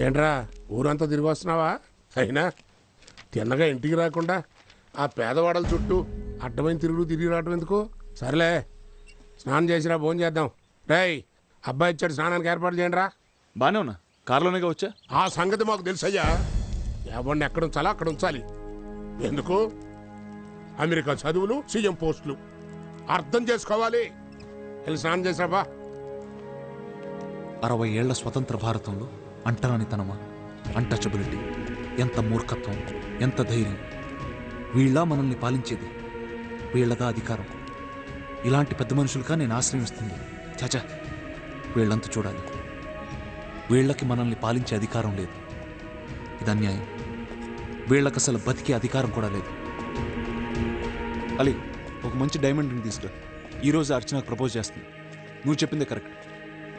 ఏంట్రా ఊరంతా తిరిగి వస్తున్నావా? అయినా తిన్నగా ఇంటికి రాకుండా ఆ పేదవాడల చుట్టూ అడ్డమైన తిరుగుడు తిరిగి రావడం ఎందుకు? సరేలే స్నానం చేసిరా భోజనం చేద్దాం. రేయ్ అబ్బాయి ఇచ్చాడు స్నానానికి ఏర్పాటు చేయండి రా బానే ఉన్నా. కారులోనేగా వచ్చా? ఆ సంగతి మాకు తెలుసయ్యా. ఎవరిని ఎక్కడ ఉంచాలో అక్కడ ఉంచాలి. ఎందుకు? అమెరికా చదువులు సీఎం పోస్టులు. అర్థం చేసుకోవాలి. వెళ్ళి స్నానం చేసిరాబా అరవై ఏళ్ళ స్వతంత్ర భారతంలో అంటరానితనమా? అంటచబిలిటీ ఎంత మూర్ఖత్వం ఎంత ధైర్యం. వీళ్ళ మనల్ని పాలించేది వీళ్ళదా అధికారం. ఇలాంటి పెద్ద మనుషులుగా నేను ఆశ్రయిస్తుంది చాచా వీళ్ళంతా చూడాలి. వీళ్ళకి మనల్ని పాలించే అధికారం లేదు. ఇది అన్యాయం. వీళ్ళకి అసలు బతికే అధికారం కూడా లేదు. అలీ ఒక మంచి డైమండ్ రింగ్ తీసుకురా ఈరోజు అర్చనకు ప్రపోజ్ చేస్తుంది. నువ్వు చెప్పిందే కరెక్ట్.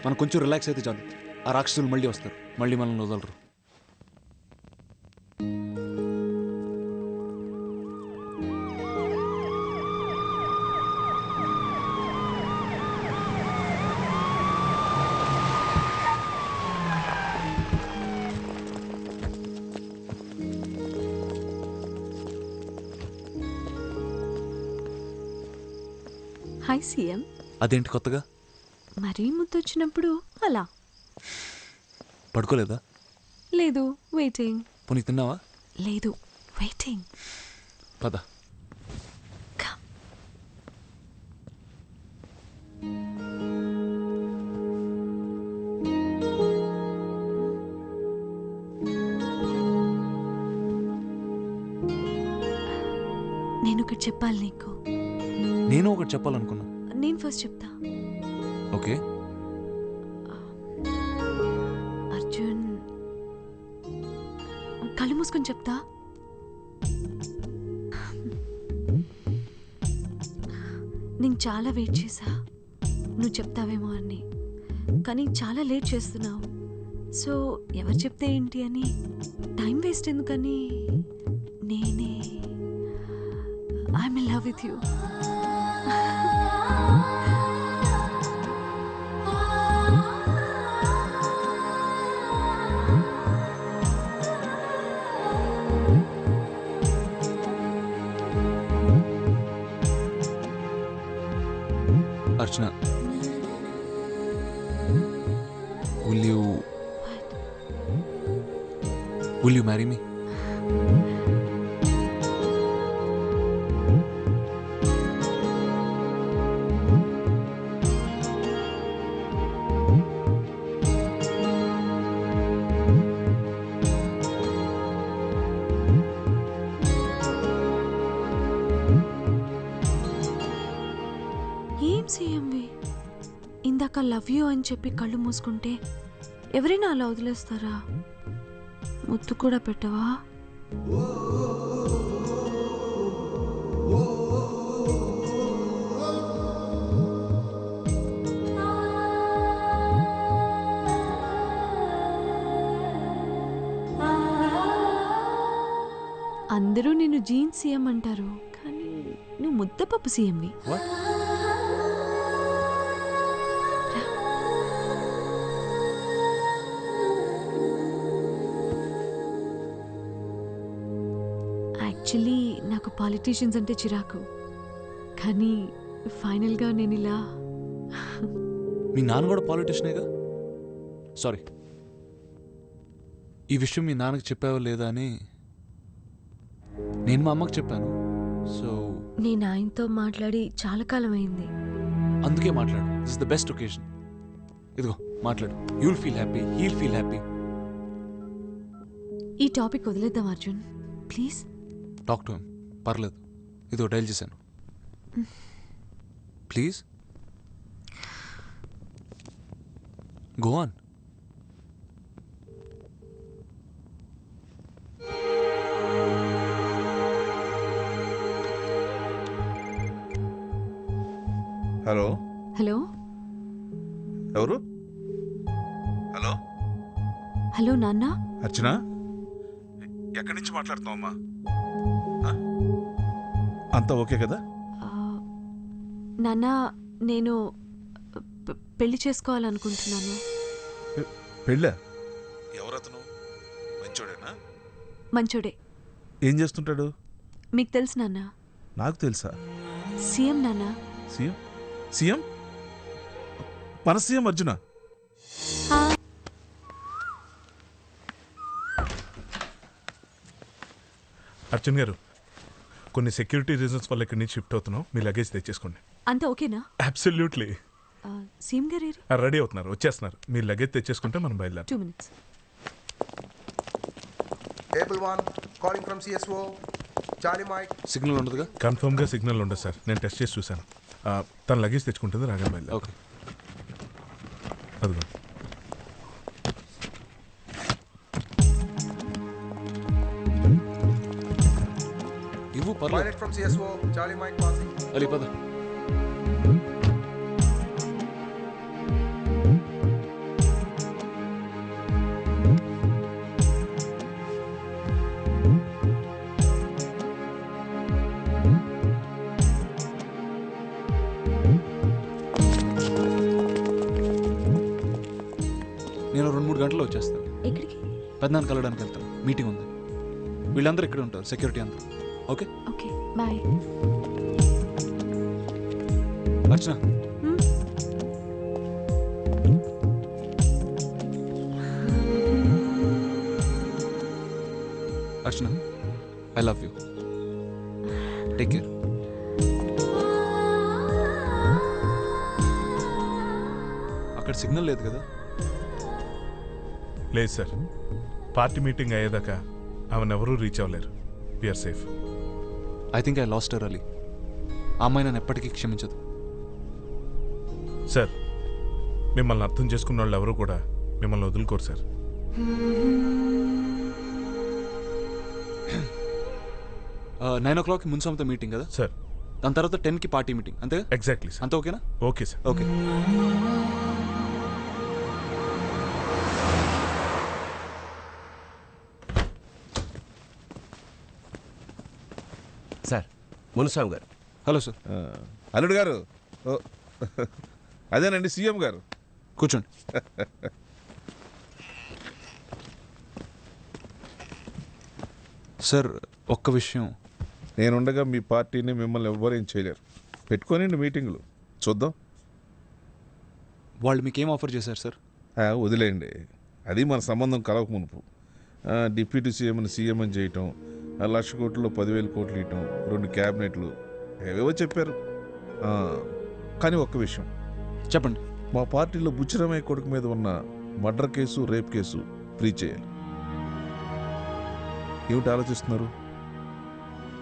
మనం కొంచెం రిలాక్స్ అయితే చాలు. ఆ రాక్షసులు మళ్ళీ వస్తారు. మళ్ళీ మనల్ని వదలరు. హాయ్ సీఎం అదేంటి కొత్తగా? మరీ ముద్దొచ్చినప్పుడు అలా. పడుకోలేదా? లేదు వెయిటింగ్ పోనీ తిన్నావా? లేదు వెయిటింగ్ పద. నేను ఒకటి చెప్పాలి నీకు. నేను ఒకటి చెప్పాలనుకున్నా. నేను ఫస్ట్ చెప్తా. ఓకే. కళ్ళు మూసుకొని చెప్తా. నేను చాలా వెయిట్ చేశా. నువ్వు చెప్తావేమో అని కానీ చాలా లేట్ చేస్తున్నావు. సో ఎవరు చెప్తే ఏంటి అని? టైం వేస్ట్ ఎందుకని? నేనే. I'm in love with you. Archana will you will you marry me ఇందాక లవ్ యూ అని చెప్పి కళ్ళు మూసుకుంటే ఎవరైనా అలా వదిలేస్తారా? ముద్దు కూడా పెట్టవా? అందరూ నేను జీన్స్ సీఎం అంటారు. కానీ నువ్వు ముద్దపప్పు సీఎంవి. నాకు పాలిటీషియన్స్ అంటే చిరాకు. కానీ ఫైనల్గా నేను ఇలా మీ నాన్న కూడా పాలిటిషియనేగా సారీ ఈ విషయం మీ నాన్నకి చెప్పావో లేదా అని నేను మా అమ్మకి చెప్పాను. సో నేను ఆయనతో మాట్లాడి చాలా కాలం అయింది. అందుకే మాట్లాడు. దిస్ ద బెస్ట్ ఒకేషన్ ఇదిగో మాట్లాడు. You'll feel happy he'll feel happy ఈ టాపిక్ వదిలేద్దాం Arjun. Please talk to him పర్లేదు. ఇదిగో డైల్ చేశాను. Please. Go on hello hello ఎవరు? హలో హలో నాన్న? అర్చన? ఎక్కడి నుంచి మాట్లాడుతున్నావమ్మా ఆ? అంతా ఓకే కదా? నాన్న నేను పెళ్ళి చేసుకోవాలనుకుంటున్నాను. పెళ్ళా? ఎవరతను? మంచోడేనా? మంచోడే. ఏం చేస్తుంటాడు? మీకు తెలుసు నాన్న. నాకు తెలుసా? సీఎం నాన్న. సీఎం? సీఎం? మన సీఎం అర్జున. అర్జున్ గారు కొన్ని సెక్యూరిటీ రీజన్స్ వల్ల ఇక్కడి నుంచి షిఫ్ట్ అవుతున్నాం మీ లగేజ్ తెచ్చేసుకోండి. అంతా ఓకేనా? అబ్సల్యూట్లీ సీఎం గారు ఏరి? రెడీ అవుతున్నారు. వచ్చేస్తున్నారు. మీరు లగేజ్ తెచ్చేసుకుంటే మనం బయలుదేరం two minutes Able one, calling from CSO. Charlie Mike. Signal ఉండదుగా? కన్ఫర్మ్గా సిగ్నల్ ఉండదు సార్ నేను టెస్ట్ చేసి చూశాను. ఆ, తన లగేజ్ తెచ్చుకుంటుంది రాగా బయలుదేరం ఓకే అదిగో. పర్లేదు from CSO. Charlie Mike passing. Ali పద. నేను రెండు మూడు గంటల్లో వచ్చేస్తాను. ఎక్కడికి? పెద్దనాన్ని కలవడానికి వెళ్తాను. మీటింగ్ ఉంది. వీళ్ళందరూ ఇక్కడ ఉంటారు. సెక్యూరిటీ అంతా okay. Okay bye. Archana Archana I love you take care అక్కడ సిగ్నల్ లేదు కదా? లేదు సార్. పార్టీ మీటింగ్ అయ్యేదాకా ఆమెను ఎవరూ reach అవ్వలేరు. We're safe I think I lost అర్ అలీ ఆ అమ్మాయి నన్ను ఎప్పటికీ క్షమించదు. సార్ మిమ్మల్ని అర్థం చేసుకున్న వాళ్ళు ఎవరు కూడా మిమ్మల్ని వదులుకోరు సార్ నైన్ ఓ క్లాక్కి మున్సంతో మీటింగ్ కదా? సార్ దాని తర్వాత టెన్కి పార్టీ మీటింగ్ అంతే ఎగ్జాక్ట్లీ సార్ అంత ఓకేనా? Okay sir okay sir Munuswamy గారు. Hello sir. అల్లుడు గారు ఓ, అదేనండి సీఎం గారు. కూర్చోండి. సార్ ఒక్క విషయం. నేనుండగా మీ పార్టీని మిమ్మల్ని ఎవ్వరేం చేయలేరు. పెట్టుకోనండి మీటింగులు. చూద్దాం. వాళ్ళు మీకు ఆఫర్ చేశారు సార్? ఆ, వదిలేయండి. అది మన సంబంధం కలవక మునుపు. డిప్యూటీ సీఎంని సీఎం అని చేయటం లక్ష కోట్లలో పదివేల కోట్లు ఇవ్వటం రెండు క్యాబినెట్లు ఏవేవో చెప్పారు. కానీ ఒక్క విషయం. చెప్పండి. మా పార్టీలో బుచ్చిరమయ్య కొడుకు మీద ఉన్న murder case rape case free చేయాలి. ఏమిటి ఆలోచిస్తున్నారు?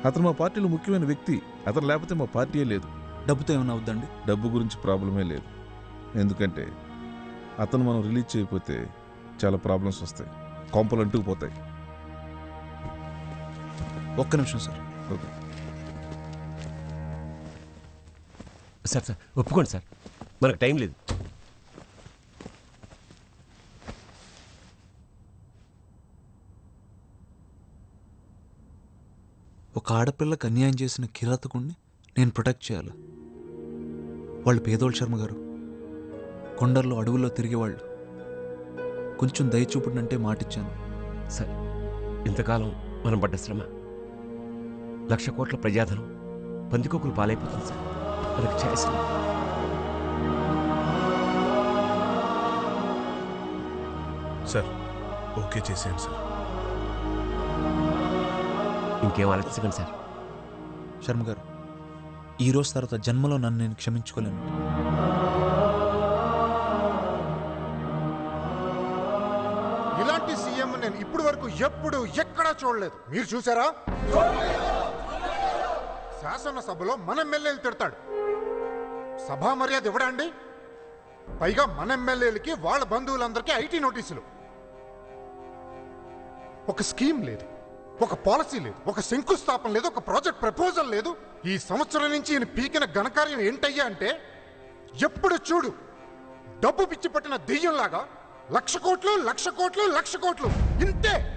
అతను మా పార్టీలో ముఖ్యమైన వ్యక్తి అతను లేకపోతే మా పార్టీయే లేదు. డబ్బుతో ఏమైనా అవుద్దండి? డబ్బు గురించి ప్రాబ్లమే లేదు. ఎందుకంటే అతను మనం రిలీజ్ చేయకపోతే చాలా ప్రాబ్లమ్స్ వస్తాయి. కొంపలు అంటుకుపోతాయి ఒక్క నిమిషం సార్. ఓకే. సార్ సార్ ఒప్పుకోండి సార్. మనకు టైం లేదు. ఒక ఆడపిల్లకి అన్యాయం చేసిన కిరాతకుణ్ణి నేను ప్రొటెక్ట్ చేయాలి. వాళ్ళు పేదోళ్ళు శర్మ గారు. కొండల్లో అడవుల్లో తిరిగేవాళ్ళు. కొంచెం దయ చూపుడంటే మాటిచ్చాను. సార్. ఇంతకాలం మనం పడ్డ శ్రమ లక్ష కోట్ల ప్రజాధనం పందికొక్కులు పాలైపోతుంది సార్. మనకు ఛాయిస్ లేదు. సార్ ఓకే చేసేయండి సార్. ఇంకేం ఆలోచించకండి సార్. శర్మ గారు ఈ రోజు తర్వాత జన్మలో నన్ను నేను క్షమించుకోలేను నేను ఇప్పుడు వరకు ఎప్పుడు ఎక్కడా చూడలేదు. మీరు చూసారా? శాసనసభలో మన ఎమ్మెల్యేలు తిడతాడు. సభా మర్యాద ఇవ్వడా అండి? పైగా మన ఎమ్మెల్యేలకి వాళ్ళ బంధువులందరికీ ఐటీ నోటీసులు. ఒక స్కీమ్ లేదు ఒక పాలసీ లేదు ఒక శంకుస్థాపన లేదు ఒక ప్రాజెక్ట్ ప్రపోజల్ లేదు. ఈ సంవత్సరం నుంచి ఈయన పీకిన ఘనకార్యం ఏంటయ్యా అంటే ఎప్పుడు చూడు డబ్బు పిచ్చి పట్టిన దెయ్యంలాగా లక్ష కోట్లు లక్ష కోట్లు లక్ష కోట్లు. ఇంతే.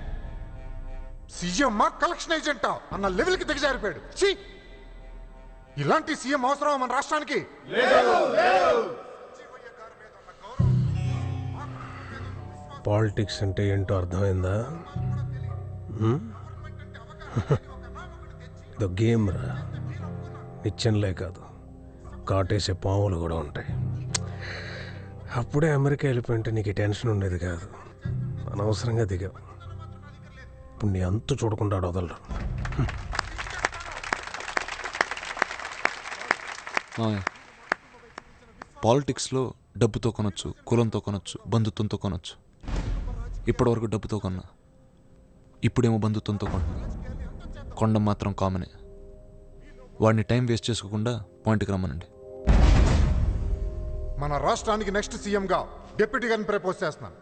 సీఎం కలెక్షన్ ఏజెంటా అన్న లెవెల్కి దిగజారిపోయాడు. ఛీ! ఇలాంటి సీఎం అవసరం మన రాష్ట్రానికి? పాలిటిక్స్ అంటే ఏంటో అర్థమైందా? ద గేమ్ రా. నిత్యంలే కాదు. కాటేసే పాములు కూడా ఉంటాయి. అప్పుడే అమెరికా వెళ్ళిపోయింటే నీకు టెన్షన్ ఉండేది కాదు. అనవసరంగా దిగావు. ఇప్పుడు నీ అంతు చూడకుండా వదలరు. పాలిటిక్స్లో డబ్బుతో కొనొచ్చు కులంతో కొనొచ్చు బంధుత్వంతో కొనొచ్చు. ఇప్పటివరకు డబ్బుతో కొన్నా. ఇప్పుడేమో బంధుత్వంతో కొంటున్నా. కొండం మాత్రం కామనే. వాడిని టైం వేస్ట్ చేసుకోకుండా పాయింట్కి రమ్మనండి. మన రాష్ట్రానికి నెక్స్ట్ సీఎంగా డిప్యూటీ గారిని ప్రపోజ్ చేస్తున్నాను.